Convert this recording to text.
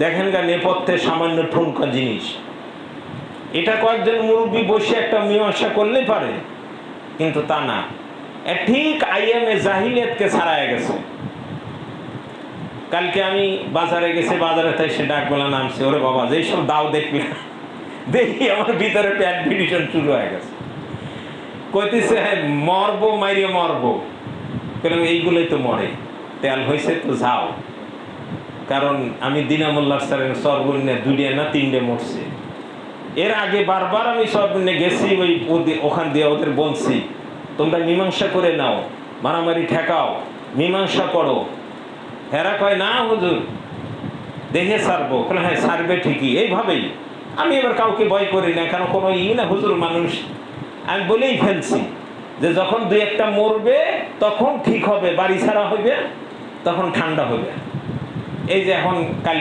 দেখেন গা নেপথ্যে সামান্য ঠুনকা জিনিস। এটা কয়েকজন মুরব্বী বসে একটা মীমাংসা করলে পারে, কিন্তু তা না। ঠিক আইএমএ জাহিলিয়াতকে ছাড়ায় গেছে। কালকে আমি বাজারে গেছি, বাজারে তাই সে ডাকবেলা নামছে, ওরে বাবা, যেই সব দাও দেখবি না, দেখি আমার ভিতরে প্যাট ভিডিশন শুরু হয়ে গেছে। কইতেছে হ্যাঁ মরবো, মাইরে মরবো। কেন এইগুলোই তো মরে, তেল হয়েছে তো যাও। কারণ আমি দিনামুল্লাহ স্যারের সর্বনিম্ন দুইটা না তিনটে মরছে। এর আগে বারবার আমি সর্বনিম্নে গেছি, ওই ওখান দিয়ে ওদের বলছি, তোমরা মীমাংসা করে নাও, মারামারি ঠেকাও, মীমাংসা করো। হেরা কয়, না হুজুর দেখে সারবো। কেন হ্যাঁ সারবে ঠিকই। এইভাবেই। আমি এবার কাউকে ভয় করি না, কারণ কোনো ই না, হুজুর মানুষ। আমি বলেই ফেলছি যে, যখন দুই একটা মরবে, তখন ঠিক হবে, বাড়ি ছাড়া হবে তখন ঠান্ডা হবে এই যে এখন কাল